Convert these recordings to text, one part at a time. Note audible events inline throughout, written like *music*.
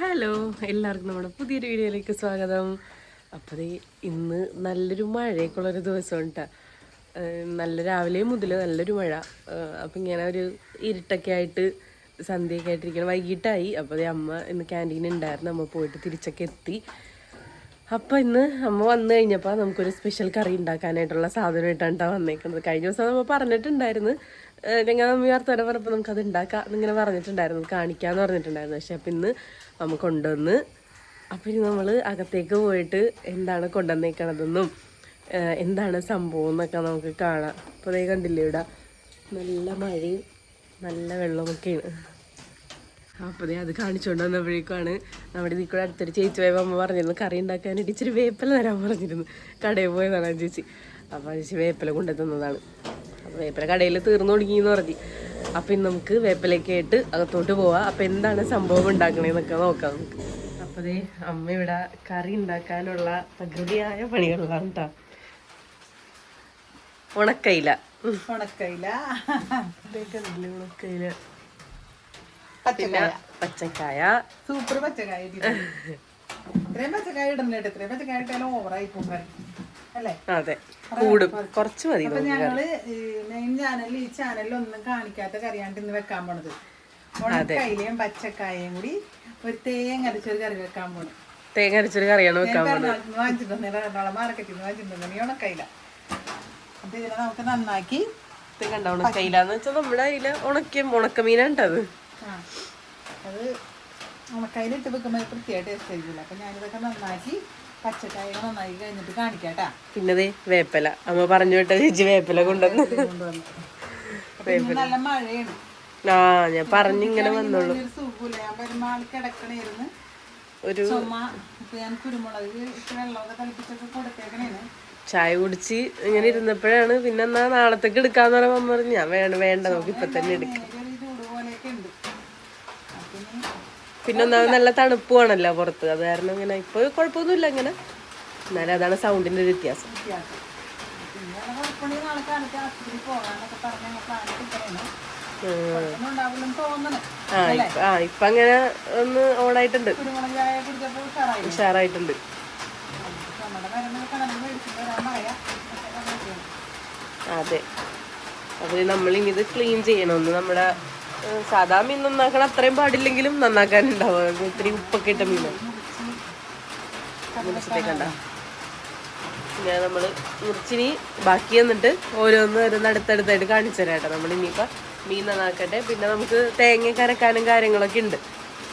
Hello എല്ലാവർക്കും നമ്മുടെ പുതിയൊരു വീഡിയോയിലേക്ക് സ്വാഗതം. അപ്പോൾ ഇന്ന് നല്ലൊരു മഴയൊക്കെയുള്ളൊരു ദിവസം കേട്ടോ നല്ല രാവിലെ മുതൽ നല്ലൊരു മഴ. അപ്പം ഇങ്ങനെ ഒരു ഇരുട്ടൊക്കെ ആയിട്ട് സന്ധ്യയൊക്കെ ആയിട്ടിരിക്കണം. വൈകിട്ടായി. അപ്പോൾ അമ്മ ഇന്ന് ക്യാന്റീൻ ഉണ്ടായിരുന്നു അമ്മ പോയിട്ട് തിരിച്ചൊക്കെ എത്തി. അപ്പം ഇന്ന് അമ്മ വന്നു കഴിഞ്ഞപ്പോൾ നമുക്കൊരു സ്പെഷ്യൽ കറി ഉണ്ടാക്കാനായിട്ടുള്ള സാധനമായിട്ടാണ് കേട്ടോ വന്നേക്കുന്നത് കഴിഞ്ഞ ദിവസം നമ്മൾ പറഞ്ഞിട്ടുണ്ടായിരുന്നു. ഞങ്ങൾ അമ്മ വർത്തമാനം പറഞ്ഞപ്പോൾ നമുക്കത് ഉണ്ടാക്കാം എന്നിങ്ങനെ പറഞ്ഞിട്ടുണ്ടായിരുന്നു. കാണിക്കാമെന്ന് പറഞ്ഞിട്ടുണ്ടായിരുന്നു. പക്ഷേ അപ്പം ഇന്ന് അമ്മ കൊണ്ടുവന്ന് അപ്പം ഇനി നമ്മൾ അകത്തേക്ക് പോയിട്ട് എന്താണ് കൊണ്ടുവന്നേക്കണതെന്നും എന്താണ് സംഭവം എന്നൊക്കെ നമുക്ക് കാണാം. അപ്പോൾ അതേ കണ്ടില്ലേ ഇവിടെ നല്ല മഴയും നല്ല വെള്ളമൊക്കെയാണ്. അപ്പോൾ അതേ അത് കാണിച്ചുകൊണ്ട് വന്നപ്പോഴേക്കാണ് നമ്മുടെ ഇതിൽ കൂടെ അടുത്തൊരു ചേച്ചി പോയപ്പോൾ അമ്മ പറഞ്ഞിരുന്നു കറി ഉണ്ടാക്കാനായിട്ട് ഇച്ചിരി വേപ്പില തരാൻ പറഞ്ഞിരുന്നു. കടയിൽ പോയതാണ് ചേച്ചി. അപ്പോൾ ചേച്ചി വേപ്പില കൊണ്ടത്തന്നതാണ്. അപ്പോൾ വേപ്പില കടയിൽ തീർന്നു തുടങ്ങിയെന്ന് പറഞ്ഞു. അപ്പം ഇന്ന് നമുക്ക് വേപ്പിലേക്ക് ആയിട്ട് അകത്തോട്ട് പോവാം. അപ്പം എന്താണ് സംഭവം ഉണ്ടാക്കണേന്നൊക്കെ നോക്കാം നമുക്ക്. അപ്പോൾ ദേ അമ്മ ഇവിടെ കറി ഉണ്ടാക്കാനുള്ള പ്രകൃതിയായ പണികളിലാണ് കേട്ടോ ഉണക്കയില. ഉണക്കയില. ഉണക്കയില. പച്ചക്കായ. പച്ചക്കായ. സൂപ്പർ പച്ചക്കായ പച്ചക്കായ ഇടുന്നിട്ട് ഇത്രയും പച്ചക്കായ ഇട്ടാലും ഓവറായി പോകും. അതെ. കൂടും. കുറച്ച്. മതി ഞങ്ങൾ മെയിൻ ചാനലിൽ ഈ ചാനലിൽ ഒന്നും കാണിക്കാത്ത കറിയാണ്ട് ഇന്ന് വെക്കാൻ പോണത്. ഉണക്കയിലയും പച്ചക്കായയും കൂടി ഒരു തേങ്ങ അരച്ചൊരു കറി വെക്കാൻ പോണു. തേങ്ങ അരച്ചൊരു കറിയാണ് വെക്കാൻ വാങ്ങിച്ചിട്ടുണ്ട്. എറണാകുളം മാർക്കറ്റിൽ നിന്ന് വാങ്ങിച്ചിട്ടുണ്ട്. ഈ ഉണക്കയില അപ്പൊ ഇതിനെ നമുക്ക് നന്നാക്കി ഉണക്കയില എന്ന് വെച്ചാൽ നമ്മുടെ ഉണക്കിയ ഉണക്കമീനാണ്ടത് അത്. ഉണക്കയിലിട്ട് വെക്കുമ്പോൾ പ്രത്യേക ടേസ്റ്റ് ആയിരിക്കില്ല. അപ്പൊ ഞാനിതൊക്കെ നന്നാക്കി പച്ചക്കായ വേപ്പല കഴിഞ്ഞിട്ട് കാണിക്കാട്ടാ. പിന്നെ വേപ്പല. അമ്മ പറഞ്ഞു വിട്ട ചേച്ചി വേപ്പല കൊണ്ടുവന്ന്. കൊണ്ടുവന്നു. നല്ല മഴയാണ്. ആ ഞാൻ പറഞ്ഞിങ്ങനെ വന്നോളൂ. സുഖമില്ല. ഞാൻ വരുമ്പോ ആൾ കിടക്കണേരുന്ന് ഒരു ചായ കുടിച്ച് ഇങ്ങനെ ഇരുന്നപ്പോഴാണ് പിന്നെ എന്നാ നാളത്തേക്ക് എടുക്കാന്ന് പറയുമ്പോ പറഞ്ഞു ഞാൻ വേണ്ട വേണ്ട നമുക്ക് ഇപ്പൊ തന്നെ എടുക്കാം ചെറിയ ചൂട് പോലെയൊക്കെ ഉണ്ട് അപ്പൊ ഇനി പിന്നെ നല്ല തണുപ്പുമാണല്ലോ പുറത്ത്. അത് കാരണം ഇങ്ങനെ ഇപ്പൊ കുഴപ്പമൊന്നുമില്ല ഇങ്ങനെ. എന്നാലും അതാണ് സൗണ്ടിന്റെ ഒരു വ്യത്യാസം. ഇപ്പൊ അങ്ങനെ ഒന്ന് ഓണായിട്ടുണ്ട്. ഉഷാറായിട്ടുണ്ട്. അതെ. അപ്പോൾ ഇത് ക്ലീൻ ചെയ്യണം. ഒന്ന് നമ്മുടെ സാധാ മീൻ നന്നാക്കണം അത്രയും പാടില്ലെങ്കിലും നന്നാക്കാൻ ഉണ്ടാവും ഇത്തിരി ഉപ്പൊക്കെ ഇട്ട മീനാണ് മുറിച്ചിട്ടേക്കണ്ട പിന്നെ നമ്മൾ മുറിച്ചിനി ബാക്കി എന്നിട്ട് ഓരോന്ന് ഓരോന്ന് അടുത്തടുത്തായിട്ട് കാണിച്ചു തരാം കേട്ടോ. നമ്മൾ ഇനിയിപ്പോൾ മീൻ നന്നാക്കട്ടെ. പിന്നെ നമുക്ക് തേങ്ങ കരക്കാനും കാര്യങ്ങളൊക്കെ ഉണ്ട്.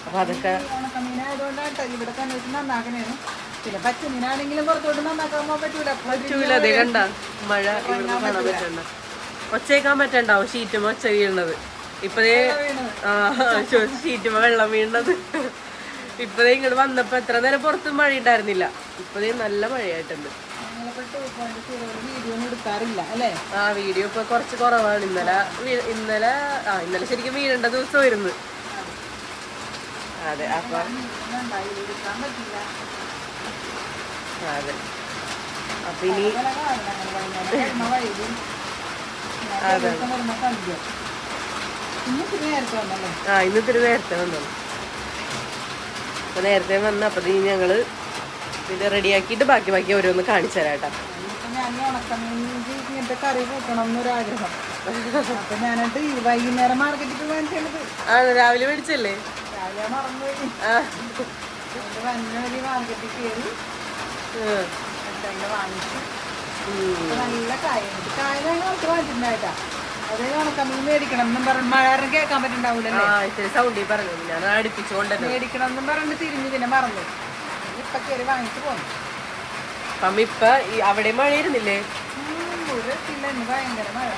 അപ്പോൾ അതൊക്കെ പറ്റൂല. അതേ കണ്ട? മഴ കാണാൻ പറ്റണ്ട. ഒച്ചേക്കാൻ പറ്റണ്ടാവും ഷീറ്റും ഒച്ച വീഴുന്നത് ഇപ്പതേ ശ്വസിച്ചിട്ട് ഷീറ്റുമ്പോ വെള്ളം വീണത്. ഇപ്പതേ ഇങ്ങോട്ട് വന്നപ്പോ എത്ര നേരം പുറത്തും മഴ ഉണ്ടായിരുന്നില്ല ഇപ്പതേ നല്ല മഴയായിട്ടുണ്ട്. ആ വീഡിയോ ഇപ്പൊ കുറച്ച് കുറവാണ്. ഇന്നലെ ഇന്നലെ ആ ഇന്നലെ ശരിക്കും വീഴേണ്ട ദിവസമായിരുന്നു. അതെ അപ്പൊ അതെ. അപ്പൊ ഇനി പല ആ ഇന്ന് ഇത്തിരി നേരത്തെ വന്നു. അപ്പൊ നേരത്തെ വന്ന് അപ്പൊ ഇനി ഞങ്ങൾ ഇത് റെഡിയാക്കിയിട്ട് ബാക്കി ബാക്കി ഓരോന്ന് കാണിച്ചു തരാം കേട്ടോ. ഇങ്ങനത്തെ കറി കൂട്ടണം എന്നൊരാഗ്രഹം അപ്പൊ ഞാനിട്ട് ഈ വൈകുന്നേരം മാർക്കറ്റിൽ പോയി വാങ്ങിച്ചത്. ആ രാവിലെ മേടിച്ചല്ലേ? രാവിലെ മറന്നുപോയി. മാർക്കറ്റിൽ കയറി വാങ്ങിച്ചു. നല്ല കായ കായ ഞങ്ങൾ വാങ്ങിച്ചിട്ടുണ്ടായിട്ടാ ഉണക്കമീൻ മേടിക്കണം കേൾക്കാൻ പറഞ്ഞു ഞാൻ എന്നും പറഞ്ഞിട്ട് തിരിഞ്ഞു പിന്നെ മറന്നു. ഇപ്പൊ കയറി വാങ്ങിച്ചു പോന്നു. അപ്പം ഇപ്പൊ ഈ അവിടെ മഴയിരുന്നില്ലേ ഭയങ്കര മഴ.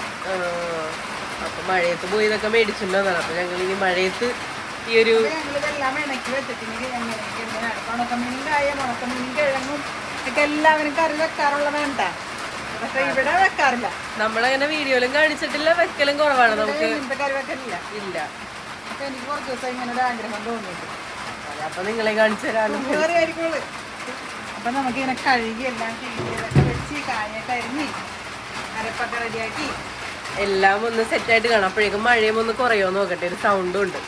അപ്പൊ മഴയത്ത് പോയി ഇതൊക്കെ മേടിച്ചിട്ടുണ്ടെന്നാണ് അപ്പൊ ഞങ്ങൾ ഇനി മഴയത്ത് ഈ ഒരു ഞങ്ങളിതെല്ലാം ഇണക്കി വെച്ചിട്ടുണ്ടെങ്കിൽ എങ്ങനെയൊക്കെ എങ്ങനെയാണ് ഉണക്കമീനും കായും ഉണക്കമീനും കിഴങ്ങും. ഒക്കെ എല്ലാവരും കറി വെക്കാറുള്ള വേണ്ട? പക്ഷെ ഇവിടെ വെക്കാറില്ല. നമ്മളങ്ങനെ വീഡിയോയിലും കാണിച്ചിട്ടില്ല വെക്കലും കുറവാണ് നമുക്ക്. വെക്കലില്ല. ഇല്ല. അപ്പൊ എനിക്ക് കുറച്ച് ദിവസം ഇങ്ങനെ ഒരു ആഗ്രഹം തോന്നിയിട്ട് അപ്പൊ നിങ്ങളെ കാണിച്ചു തരാനും അപ്പൊ നമുക്ക് ഇങ്ങനെ കഴുകി എല്ലാം കഴുകിയതൊക്കെ വെച്ച് കാഞ്ഞൊക്കെ അരിഞ്ഞ് അരപ്പൊക്കെ റെഡിയാക്കി. എല്ലാം ഒന്ന് സെറ്റായിട്ട് കാണാം. അപ്പോഴേക്കും മഴയും ഒന്ന് കുറയോ നോക്കട്ടെ. ഒരു സൗണ്ടും ഉണ്ട്.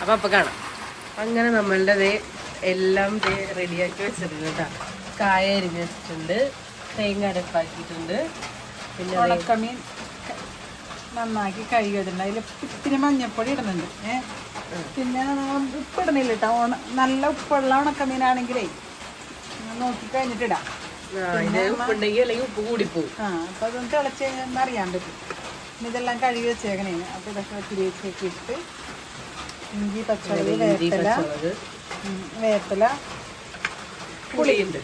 അപ്പൊ അപ്പൊ കാണാം. അങ്ങനെ നമ്മളുടെ ദേ എല്ലാം റെഡിയാക്കി വെച്ചിട്ടുണ്ട് കേട്ടോ. കായ അരിഞ്ഞ് വെച്ചിട്ടുണ്ട്. തേങ്ങ അരപ്പാക്കിയിട്ടുണ്ട്. പിന്നെ ഉളക്കമീൻ ഉണക്കമീൻ നന്നാക്കി കഴുകിയിട്ടുണ്ട്. അതിൽ ഇത്തിരി മഞ്ഞപ്പൊടി ഇടുന്നുണ്ട്. പിന്നെ ഉപ്പ് ഇടണില്ല കേട്ടോ. നല്ല ഉപ്പുള്ള ഉണക്കമീനാണെങ്കിലേ നോക്കി കഴിഞ്ഞിട്ടിടാം. ഉപ്പുണ്ടെങ്കിൽ അല്ലെങ്കിൽ ഉപ്പ് കൂടിപ്പോവും. ആ അപ്പം അതൊന്ന് തിളച്ച് കഴിഞ്ഞാൽ അറിയാൻ പറ്റും. പിന്നെ ഇതെല്ലാം കഴുകി വെച്ചേക്കണേ. അപ്പോൾ ഇതൊക്കെ ഒത്തിരി വെച്ചേക്ക് ഇട്ട് ഇഞ്ചി പച്ചമുളക് വേപ്പില. വേപ്പില. പുളിയുണ്ട്.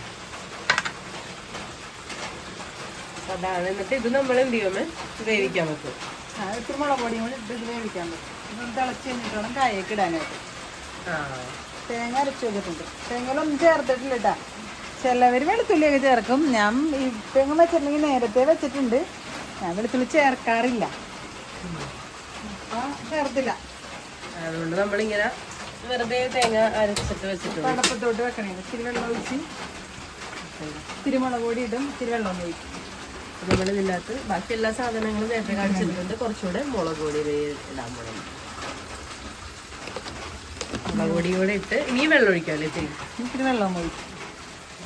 അതാണ്. എന്നിട്ട് ഇത് നമ്മൾ എന്ത് ചെയ്യുമ്പോൾ വേവിക്കാൻ വെക്കും. ആ ഇത്തിരി മുളക് പൊടിയും കൂടി ഇട്ട് വേവിക്കാൻ പറ്റും ഇത് തിളച്ച് കഴിഞ്ഞിട്ട് വേണം കായക്ക് ഇടാനായിട്ട് തേങ്ങ അരച്ച് വെച്ചിട്ടുണ്ട്. തേങ്ങയിലൊന്നും ചേർത്തിട്ടില്ല കേട്ടാ ചിലവർ വെളുത്തുള്ളിയൊക്കെ ചേർക്കും. ഞാൻ ഇപ്പം വെച്ചിട്ടുണ്ടെങ്കിൽ നേരത്തെ വെച്ചിട്ടുണ്ട്. ഞാൻ വെളുത്തുള്ളി ചേർക്കാറില്ല. അപ്പം ചേർത്തില്ല. അതുകൊണ്ട് നമ്മളിങ്ങനെ വെറുതെ തേങ്ങ അരച്ചിട്ട് വെച്ചിട്ടുണ്ട്. പടപ്പത്തോട്ട് വെക്കണേ. ഇത്തിരി വെള്ളം ഒഴിച്ച് ഇത്തിരി മുളക് പൊടി ഇടും. ഇത്തിരി വെള്ളം ഒഴിക്കും. അപ്പൊ നമ്മൾ ഇതിന്റെ അകത്ത് ബാക്കി എല്ലാ സാധനങ്ങളും നേരത്തെ കാണിച്ചിട്ടുണ്ട്. കുറച്ചുകൂടെ മുളക് പൊടി ഇടാൻ പോകണം മുളക് പൊടി കൂടെ ഇട്ട് ഇനി വെള്ളം ഒഴിക്കാമല്ലേ ഇത്തിരി? ഇത്തിരി വെള്ളം ഒഴിക്കും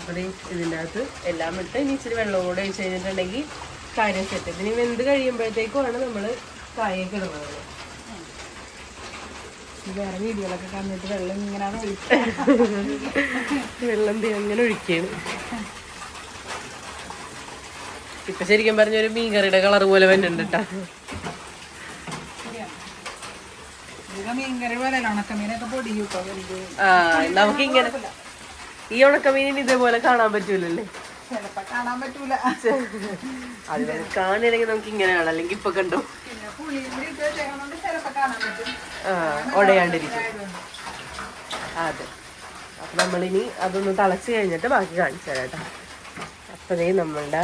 അപ്പോൾ ഇതിന്റെ അകത്ത് എല്ലാം ഇട്ട് ഇനി ഇച്ചിരി വെള്ളം കൂടെ ഒഴിച്ച് കഴിഞ്ഞിട്ടുണ്ടെങ്കിൽ കാര്യം സെറ്റ് ഇനി വെന്ത് കഴിയുമ്പോഴത്തേക്കുമാണ് നമ്മൾ കായൊക്കെ ഇടുന്നത്. വേറെ വീഡിയോകളൊക്കെ കണ്ടിട്ട് വെള്ളം ഇങ്ങനെയാണ് ഒഴിക്കുക. വെള്ളം ദേ ഇങ്ങനെ ഒഴിക്കുകയാണ്. ഇപ്പൊ ശരിക്കും പറഞ്ഞ ഒരു മീൻകറിയുടെ കളർ പോലെ വരുന്നുണ്ട് കേട്ടോ ഉണക്കമീനൊക്കെ പൊടിയും കേട്ടോ ആ നമുക്ക് ഇങ്ങനെ ഈ ഉണക്കമീനിന് ഇതേപോലെ കാണാൻ പറ്റൂലല്ലേ? കാണാൻ പറ്റൂല. അത് കാണുകയാണെങ്കിൽ നമുക്ക് ഇങ്ങനെയാണ് അല്ലെങ്കിൽ ഇപ്പൊ കണ്ടു? ആ ഉടയാണ്ടിരിക്കും അതെ. അപ്പൊ നമ്മളിനി അതൊന്ന് തളച്ചു കഴിഞ്ഞിട്ട് ബാക്കി കാണിച്ചു തരാം കേട്ടോ അപ്പതേ നമ്മളുടെ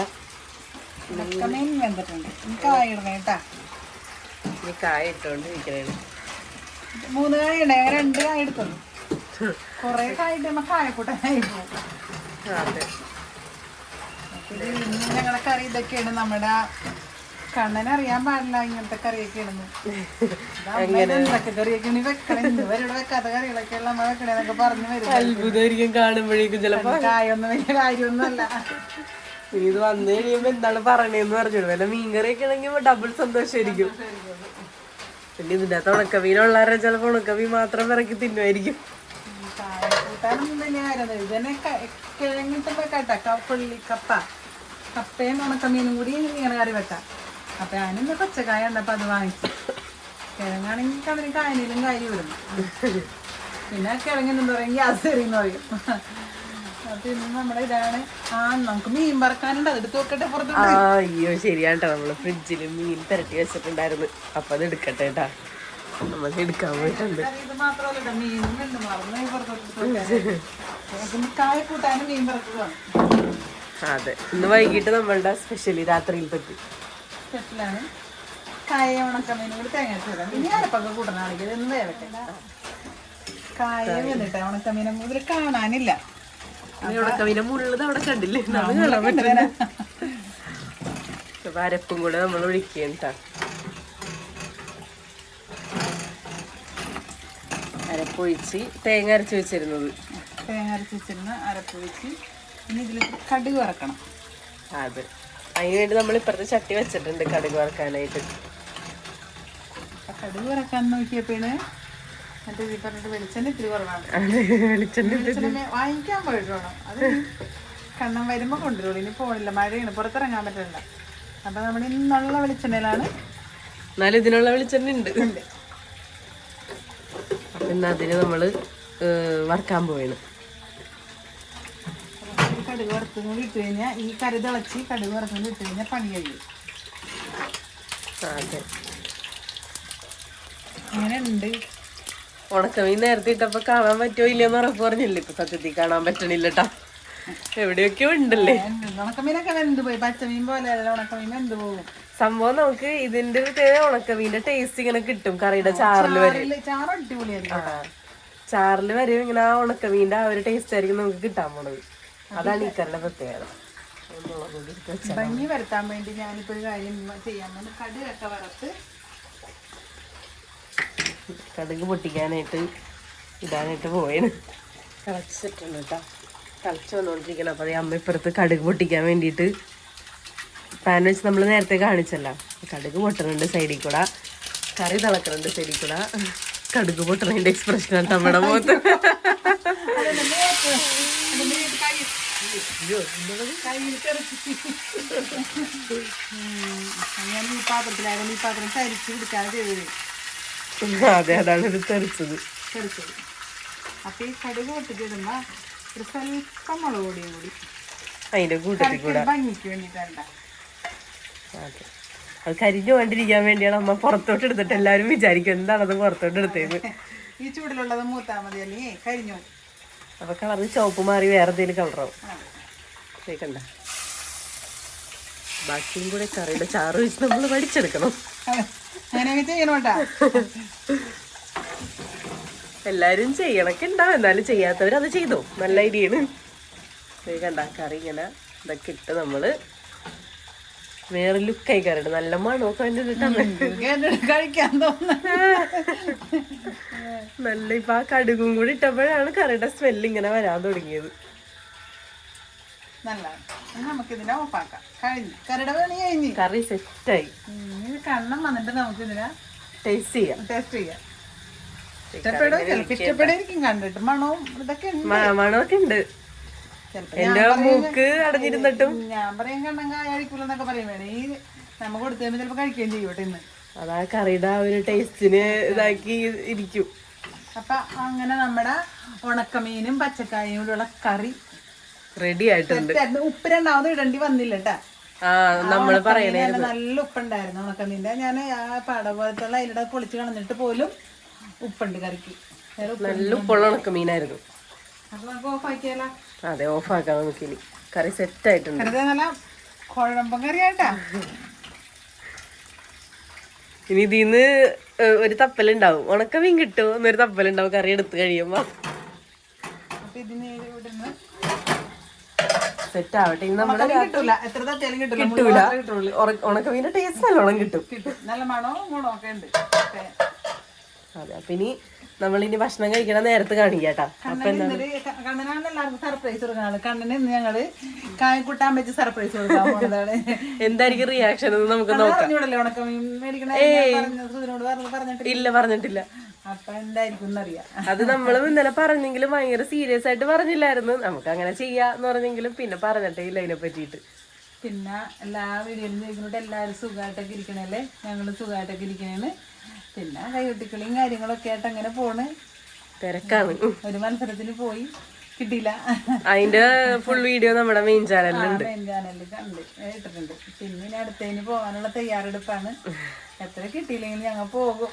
ഉണക്കമീൻ വെന്തിട്ടുണ്ട് കേട്ടാ. ഈ കായ മൂന്ന് കായ ഇടേ രണ്ട് കായ എടുത്തുള്ളൂ. കുറേ കായ കായക്കൂട്ടായി കറി ഇതൊക്കെയാണ്. നമ്മുടെ കണ്ണൻ അറിയാൻ പാടില്ല ഇങ്ങനത്തെ കറിയൊക്കെ ഇടുന്നു കറിയൊക്കെയാണ് വെക്കണേ ഇവരുടെ വെക്കാത്ത കറികളൊക്കെ നമ്മൾ വെക്കണേന്നൊക്കെ പറഞ്ഞു വരും അത്ഭുതമായിരിക്കും കാണുമ്പോഴേക്കും ചിലപ്പോ. കായൊന്നും വലിയ കാര്യമൊന്നുമല്ല. ഇനി ഇത് വന്നു കഴിയുമ്പോ എന്താണ് പറയണേന്ന് പറഞ്ഞു വല്ല മീൻകറിയൊക്കെ ആണെങ്കിൽ ഡബിൾ സന്തോഷമായിരിക്കും പിന്നെ ഇതിന്റെ അകത്ത് ഉണക്കമീനുള്ളവരെ ചിലപ്പോ ഉണക്കമീൻ മാത്രം ഇറക്കി തിന്നുമായിരിക്കും കപ്പയും ഉണക്കമീനും കൂടി ഇങ്ങനെ കറി വെക്കാം. അപ്പൊ ഞാനിന്ന് പച്ചക്കായ ഉണ്ടപ്പോ അത് വാങ്ങിച്ചു. കിഴങ്ങാണെങ്കിൽ അതിന് കായനിലും കാര്യം വരും *laughs* പിന്നെ കിഴങ്ങിന് എന്താ പറയും? ഗ്യാസ് എറിയെന്ന് പറയും. അയ്യോ ശരിയാട്ടോ. നമ്മൾ ഫ്രിഡ്ജിൽ മീൻ തിരട്ടി വെച്ചിട്ടുണ്ടായിരുന്നു. അപ്പൊ അത് എടുക്കട്ടെ കേട്ടാ നമ്മൾ എടുക്കാൻ പോയിട്ടുണ്ട്. അത് ഇന്ന് വൈകിട്ട് നമ്മളുടെ സ്പെഷ്യലി രാത്രിയിൽ പറ്റി. കായ ഉണക്കമീനും കൂടി തേങ്ങ ചേരാം ഇനി അരപ്പൊക്കെ കൂട്ടണാണെങ്കിൽ ഇതൊന്നും വേവട്ടെ. കായ വന്നിട്ട് ഉണക്കമീനും ഇതിൽ കാണാനില്ല. മുള്ളത് അവിടെ കണ്ടില്ലേ? അപ്പൊ അരപ്പും കൂടെ നമ്മൾ ഒഴിക്കുകയാണ് കേട്ടാ അരപ്പൊഴിച്ച് തേങ്ങ അരച്ച് വെച്ചിരുന്നത്. തേങ്ങ അരച്ച് വെച്ചിരുന്ന അരപ്പൊഴിച്ച് ഇനി ഇതിൽ കടുക് വറക്കണം. അതെ. അതിനുവേണ്ടി നമ്മൾ ഇപ്പുറത്തെ ചട്ടി വെച്ചിട്ടുണ്ട് കടുക് വറക്കാനായിട്ട്. കടുക് വറക്കാൻ നോക്കിയപ്പോഴാണ് പറഞ്ഞിട്ട് വെളിച്ചെണ്ണ ഇത്തിരി കുറവാണ്. വാങ്ങിക്കാൻ പോയിട്ട് വേണം അത് കണ്ണം വരുമ്പോ കൊണ്ടുവരുള്ളൂ. ഇനി പോണില്ല മഴയാണ് പുറത്തിറങ്ങാൻ പറ്റില്ല. അപ്പൊ നമ്മൾ ഇന്നുള്ള വെളിച്ചെണ്ണയിലാണ്. എന്നാലും ഇതിനുള്ള വെളിച്ചെണ്ണ ഉണ്ട്. അപ്പൊ ഇന്ന് അതിന് നമ്മൾ വറക്കാൻ പോവാണ്. കടുക് വറുത്തും കൂടി ഇട്ട് കഴിഞ്ഞാൽ ഈ കറി തിളച്ച് കടുക് വറുത്തും കൂടി ഇട്ട് കഴിഞ്ഞാൽ പണി കഴിയും. അങ്ങനെ ഉണ്ട് ഉണക്കമീൻ നേരത്തെ ഇട്ടപ്പോ കാണാൻ പറ്റുമോ ഇല്ലയെന്ന് ഉറപ്പ് പറഞ്ഞില്ല? ഇപ്പൊ സത്യത്തിൽ കാണാൻ പറ്റണില്ല എവിടെയൊക്കെ എവിടെയൊക്കെയോ ഉണ്ടല്ലേ? ഉണക്കമീനൊക്കെ വെന്ത് പോയി. പച്ചമീൻ പോലെ ഉണക്കമീൻ വെന്ത് പോകും. സംഭവം നമുക്ക് ഇതിന്റെ ഒരു പ്രത്യേകത ഉണക്കമീന്റെ ടേസ്റ്റ് ഇങ്ങനെ കിട്ടും. കറിയുടെ ചാറിൽ വരെ. ചാറിൽ വരെ ഇങ്ങനെ ആ ഉണക്കമീന്റെ ആ ഒരു ടേസ്റ്റ് ആയിരിക്കും നമുക്ക് കിട്ടാൻ പോണത്. അതാണ് ഈ കറിയുടെ പ്രത്യേകത. ഭംഗി വരുത്താൻ വേണ്ടി ഞാനിപ്പോ ഒരു കാര്യം ചെയ്യാൻ കടുകൊക്കെ വറുത്ത് കടുക് പൊട്ടിക്കാനായിട്ട് ഇടാനായിട്ട് പോയാണ് തിളച്ചിട്ടുണ്ട് കേട്ടോ തിളച്ച് വന്നുകൊണ്ടിരിക്കണം അപ്പോൾ അതേ അമ്മ ഇപ്പുറത്ത് കടുക് പൊട്ടിക്കാൻ വേണ്ടിയിട്ട് പാൻ വെച്ച് നമ്മൾ നേരത്തെ കാണിച്ചല്ലോ കടുക് പൊട്ടണുണ്ട് സൈഡിൽ കൂടെ കറി തിളക്കണുണ്ട് സൈഡിൽ കൂടെ കടുക് പൊട്ടണതിന്റെ എക്സ്പ്രഷൻ ആണ് നമ്മുടെ മുഖത്ത്. ഞാൻ ഈ പാത്രത്തിലായിരുന്നു ഈ പാത്രം തരിച്ചു കൊടുക്കാതെ ചെയ്തത് *laughs* അതെ അതാണ് ഇത് തെറിച്ചത്. തെറിച്ചത്. അപ്പൊ ഈ കടുക് പൊട്ടിച്ചിടുമ്പോ ഒരു സ്വല്പം മുളക് പൊടിയും കൂടി. അതിന്റെ കൂട്ടത്തിൽ കൂടെ. ഭംഗിക്ക് വേണ്ടിട്ടാണ് അതെ. അത് കരിഞ്ഞു കൊണ്ടിരിക്കാൻ വേണ്ടിയാണ് അമ്മ പുറത്തോട്ട് എടുത്തിട്ട് എല്ലാവരും വിചാരിക്കും എന്താണത് പുറത്തോട്ട് എടുത്തേന്ന്. ഈ ചൂടിലുള്ളത് മൂത്താ മതി അല്ലെങ്കിൽ കരിഞ്ഞു. അപ്പൊ കളറ് ചുവപ്പ് മാറി വേറെ എന്തെങ്കിലും കളറാവും. കേക്കണ്ട. ബാക്കിയും കൂടെ കറിയുടെ ചാറ് വെച്ച് നമ്മൾ പഠിച്ചെടുക്കണം. അങ്ങനെയൊക്കെ ചെയ്യണോട്ടാ. എല്ലാരും ചെയ്യണൊക്കെ ഉണ്ടാവും എന്നാലും ചെയ്യാത്തവർ അത് ചെയ്തോ? നല്ല ഐഡിയാണ്. കണ്ട കറി ഇങ്ങനെ ഇതൊക്കെ ഇട്ട് നമ്മൾ വേറെ ലുക്കായി കറിയുണ്ട് നല്ല മണമൊക്കെ കേട്ടിട്ട് കഴിക്കാൻ തോന്നുന്നു. നല്ല ഇപ്പൊ ആ കടുകും കൂടി ഇട്ടപ്പോഴാണ് കറിയുടെ സ്മെല്ല് ഇങ്ങനെ വരാൻ തുടങ്ങിയത്. നല്ലതാണ്. നമുക്ക് ഓഫാക്കാം. കഴിഞ്ഞു. കറിയുടെ പണി കഴിഞ്ഞു. കറി സെറ്റായി കണ്ണം വന്നിട്ട് നമുക്കിതിനെ ടേസ്റ്റ് ചെയ്യാം. ടേസ്റ്റ് ചെയ്യാം. ഇഷ്ടപ്പെടും ചിലപ്പോൾ ഇഷ്ടപ്പെടായിരിക്കും കണ്ടിട്ട് മണവും ഇതൊക്കെ ഉണ്ട്. മ- മണമൊക്കെ ഉണ്ട് ചിലപ്പോ എന്റെ മൂക്ക് അടഞ്ഞിരുന്നിട്ടും. ഞാൻ പറയും കണ്ണം കഴിക്കൂലെന്നൊക്കെ പറയും. വേണേ ഈ നമ്മ കൊടുത്തു കഴിയുമ്പോൾ ചിലപ്പോൾ കഴിക്കുകയും ചെയ്യോട്ടെ ഇന്ന്. അതാ കറിയുടെ ആ ഒരു ടേസ്റ്റിന് ഇതാക്കി ഇരിക്കും. അപ്പൊ അങ്ങനെ നമ്മുടെ ഉണക്കമീനും പച്ചക്കായും കൂടെയുള്ള കറി റെഡി ആയിട്ടുണ്ട്. ഉപ്പരണ്ടാവുന്ന ഉപ്പ് രണ്ടാമത് ഇടേണ്ടി വന്നില്ല കേട്ടാ നമ്മൾ പറയണേ ഞാൻ നല്ല ഉപ്പുണ്ടായിരുന്നു. ഉണക്കമീന്റെ ഞാൻ ആ പട പോലത്തുള്ള അതിലൂടെ പൊളിച്ച് കളഞ്ഞിട്ട് പോലും ഉപ്പുണ്ട് കറിക്ക്. നല്ല ഉപ്പുള്ള ഉണക്കമീനായിരുന്നു. മീനായിരുന്നു അതെ ഓഫ് ആക്കാം നമുക്ക് ഇനി. കറി സെറ്റ് ആയിട്ടുണ്ട്. കുഴമ്പം കറിയാട്ടാ ഇനി ഇതിന്ന് ഒരു തപ്പലുണ്ടാവും. ഉണക്കമീൻ കിട്ടും. എന്നൊരു തപ്പലുണ്ടാവും. കറി എടുത്ത് കഴിയുമ്പോ. അപ്പൊ ഇതിന് ഇവിടുന്ന് സെറ്റ് ആവട്ടെ ഇനി നമ്മുടെ കിട്ടൂല. ഉണക്കമീന്റെ ടേസ്റ്റ് നല്ലോണം കിട്ടും. കിട്ടും. നല്ല മണവും ഉണ്ട്. അതെ അപ്പൊ ഇനി നമ്മളിനി ഭക്ഷണം കഴിക്കണ നേരത്തെ കാണിക്കാട്ടാ കണ്ണനാണ് എല്ലാവർക്കും സർപ്രൈസ് കണ്ണന് ഇന്ന് ഞങ്ങൾ കായക്കൂട്ടാൻ വെച്ച് സർപ്രൈസ് എന്തായിരിക്കും റിയാക്ഷൻ നമുക്ക് നോക്കാം. അറിഞ്ഞൂടല്ലേ ഉണക്കമീൻ മേടിക്കണ സുധനോട് പറഞ്ഞു ഇല്ല പറഞ്ഞിട്ടില്ല. അത് നമ്മളും ഇന്നലെ പറഞ്ഞെങ്കിലും ഭയങ്കര സീരിയസ് ആയിട്ട് പറഞ്ഞില്ലായിരുന്നു. നമുക്ക് അങ്ങനെ ചെയ്യാന്ന് പറഞ്ഞെങ്കിലും പിന്നെ പറഞ്ഞിട്ടേ ഇല്ല അതിനെ പറ്റിയിട്ട്. പിന്നെ എല്ലാ വീഡിയോയിലും ചോദിക്കുന്നുണ്ട് എല്ലാവരും സുഖമായിട്ടൊക്കെ ഇരിക്കണല്ലേ? ഞങ്ങൾ സുഖമായിട്ടൊക്കെ ഇരിക്കണേന്ന്. പിന്നെ കൈകുട്ടികളും കാര്യങ്ങളൊക്കെ ആയിട്ട് അങ്ങനെ പോണ്. തിരക്കാണ്. ഒരു മത്സരത്തിന് പോയി. കിട്ടിയില്ല. അതിന്റെ ഫുൾ വീഡിയോ നമ്മുടെ മെയിൻ ചാനലിലുണ്ട് മെയിൻ ചാനലിൽ കണ്ട് ഇട്ടിട്ടുണ്ട് പിന്നെ ഇനി അടുത്തതിന് പോകാനുള്ള തയ്യാറെടുപ്പാണ്. എത്ര കിട്ടിയില്ലെങ്കിൽ ഞങ്ങൾ പോകും.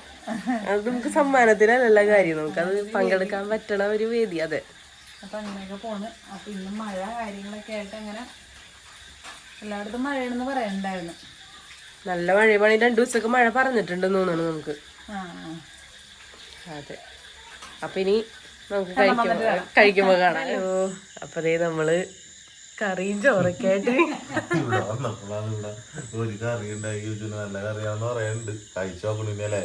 അത് നമുക്ക് സമ്മാനത്തിനല്ല കാര്യം. നമുക്ക് അത് പങ്കെടുക്കാൻ പറ്റണ ഒരു വേദി അതെ. അപ്പൊ അങ്ങനെയൊക്കെ പോണ്. അപ്പൊ ഇന്ന് മഴ കാര്യങ്ങളൊക്കെ ആയിട്ട് അങ്ങനെ എല്ലായിടത്തും മഴയാണെന്ന് പറയണ്ടായിരുന്നു. നല്ല മഴ. പണി രണ്ടു ദിവസമൊക്കെ മഴ പറഞ്ഞിട്ടുണ്ടെന്ന് തോന്നുന്നു നമുക്ക്. അതെ. അപ്പൊ ഇനി നമുക്ക് കഴിക്കുമ്പോ കഴിക്കുമ്പോ കാണാം. അപ്പോൾ അപ്പൊ ദേ നമ്മൾ കറിയും ചോറൊക്കെ ആയിട്ട് *laughs* ഇവിടെ വന്നപ്പോഴാണ് ഇവിടെ ഒരു കറി ഉണ്ടാക്കി നല്ല കറിയാന്ന് പറയുന്നുണ്ട്. കഴിച്ചു നോക്കണില്ലേ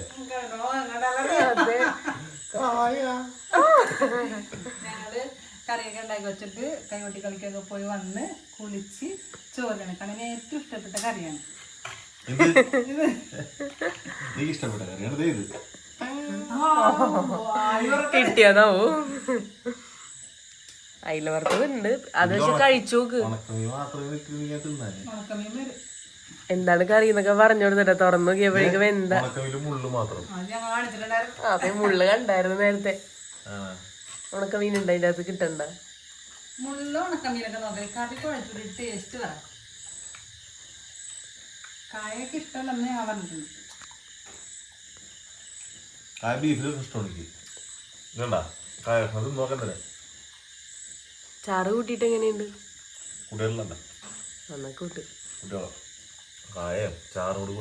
കറിയൊക്കെ ഉണ്ടാക്കി വെച്ചിട്ട് കൈകൊട്ടി കളിക്കൊക്കെ പോയി വന്ന് കുളിച്ച് ചോറിന് കാരണം ഏറ്റവും ഇഷ്ടപ്പെട്ട കറിയാണ്. എനിക്ക് നീ ഇഷ്ടപ്പെട്ട കറിയാണ് ഇത്. കിട്ടിയതാവോ. അയില വറുത്തതുണ്ട്. അത് വെച്ച് കഴിച്ചു നോക്ക്. ഉണക്കമീൻ എന്താണ് കറി എന്നൊക്കെ പറഞ്ഞു കൊടുത്തിട്ട് തുറന്നു നോക്കിയപ്പോഴേക്കും എന്താ ഉണക്കമീൽ മുള്ളു മാത്രം. അത് മുള്ള് കണ്ടായിരുന്നു നേരത്തെ. ആ. ഉണക്ക ഉണ്ട് അതിന്റെ അകത്ത് കിട്ടണ്ട? മുള്ള ഉണക്കമീനൊക്കെ നോക്കി. കറി കുഴച്ചൊരു ടേസ്റ്റ് വരാം കായൊക്കെ ഇഷ്ടമല്ലെന്ന് ഞാൻ പറഞ്ഞിട്ടുണ്ട്. കായ ബീഫിൽ ഇഷ്ടമാണ് എനിക്ക് കായ അത് നോക്കണ്ടേ? ചാറ് കൂട്ടിയിട്ട് എങ്ങനെയുണ്ട്? കുട്ടികളിലല്ല നന്നാ കൂട്ട്. കുട്ടികളോ? കായം ചാറോട്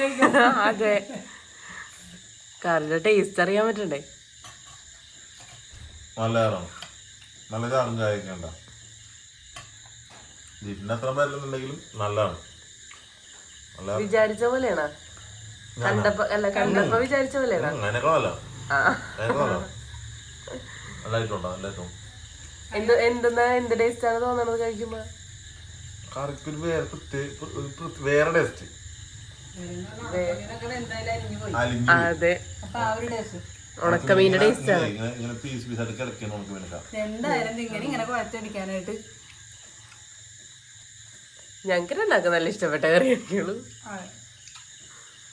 കഴിക്കാം. *laughs* അതെ. കറിയുടെ ടേസ്റ്റ് അറിയാൻ പറ്റണ്ടേ? നല്ല ചാറാണ്? നല്ല ചാറും ചായയൊക്കെ ഉണ്ടാ? അത്ര മരുന്നുണ്ടെങ്കിലും നല്ലതാണ്. നല്ല വിചാരിച്ച പോലെയാണോ? കണ്ടപ്പോ അല്ല കണ്ടപ്പോ വിചാരിച്ച പോലെയാണോ? എന്തെന്നാ എന്ത് ടേസ്റ്റ് ആണ് തോന്നണത് കഴിക്കുമ്പോ? കറിക്ക് ഒരു വേറെ വേറെ ടേസ്റ്റ്. അതെ. ടേസ്റ്റ്. ഉണക്കമീന്റെ ടേസ്റ്റ് ആണ് എന്തായാലും ഇങ്ങനെ ഇങ്ങനെ കുഴച്ചടിക്കാനായിട്ട്. ഞങ്ങൾക്ക് രണ്ടാക്കും നല്ല ഇഷ്ടപ്പെട്ട കറി കഴിക്കുള്ളൂ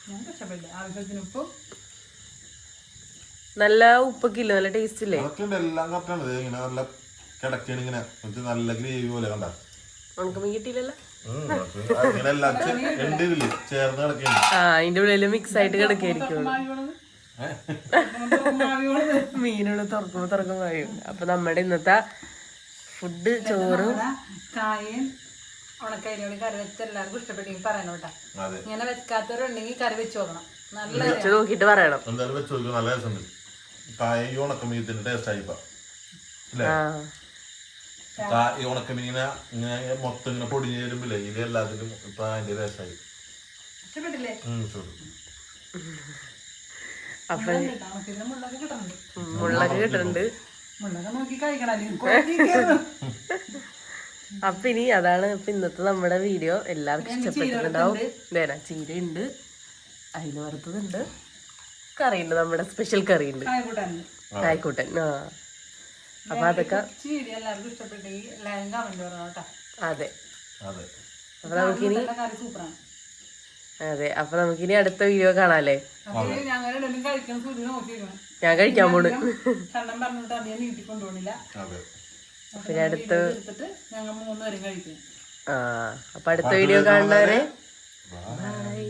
ഞാൻ കഷ്ടപ്പെട്ടു ആവശ്യത്തിന് ഉപ്പും. നല്ല ഉപ്പൊക്കെ ഇല്ല നല്ല ടേസ്റ്റ് ഇല്ലേ എല്ലാം കറക്റ്റാണ് ഇങ്ങനെ നല്ല കിടക്കണ ഇങ്ങനെ. എന്നിട്ട് നല്ല ഗ്രേവി പോലെ കണ്ട. ഉണക്കമീൻ കിട്ടിയില്ലല്ലോ ആ അതിന്റെ ഉള്ളിൽ മിക്സ് ആയിട്ട് കിടക്കായിരിക്കും മീനോട് തുറക്കുമ്പോ തുറക്കുമ്പോ കഴിയും അപ്പൊ നമ്മുടെ ഇന്നത്തെ ഫുഡ് ചോറ് കായയും ഉണക്കരിയോട് കറി വെച്ച് എല്ലാവർക്കും ഇഷ്ടപ്പെട്ടെങ്കിൽ പറയണം കേട്ടോ. ഇങ്ങനെ വെക്കാത്തവരുണ്ടെങ്കിൽ കറി വെച്ച് നോക്കണം. നല്ല നോക്കിട്ട് പറയണം. എന്തായാലും വെച്ച് നോക്കി നല്ല രസമുണ്ട്. കായ ഉണക്കമീനത്തിന്റെ ടേസ്റ്റ് ആയിപ്പോ ഈ ഉണക്കമീനെ ഇങ്ങനെ മൊത്തം ഇങ്ങനെ പൊടിഞ്ഞു വരുമ്പില്ലേ ഇത് എല്ലാത്തിനും ഇപ്പൊ അതിന്റെ രസമായി. അപ്പൊ മുള്ളൊക്കെ മുള്ളൊക്കെ നോക്കി കഴിക്കണം. *laughs* അപ്പൊ ഇനി അതാണ് ഇപ്പൊ ഇന്നത്തെ നമ്മുടെ വീഡിയോ എല്ലാവർക്കും ഇഷ്ടപ്പെട്ടിട്ടുണ്ടാവും. വേണം ചീര ഉണ്ട് അതിന് വറുത്തതുണ്ട് ഉണ്ട് നമ്മുടെ സ്പെഷ്യൽ കറി ഉണ്ട് ആയിക്കോട്ടെ കായ്ക്കൂട്ടൻ ആ. അപ്പൊ അതൊക്കെ അതെ. അതെ. അപ്പൊ നമുക്കിനി സൂപ്പറാണ്. അതെ അപ്പൊ നമുക്കിനി അടുത്ത വീഡിയോ കാണാല്ലേ? ഞാൻ കഴിക്കാൻ പോണ്. കണ്ണം അടുത്ത് ആ അപ്പൊ അടുത്ത വീഡിയോ കാണുന്നവരെ ബൈ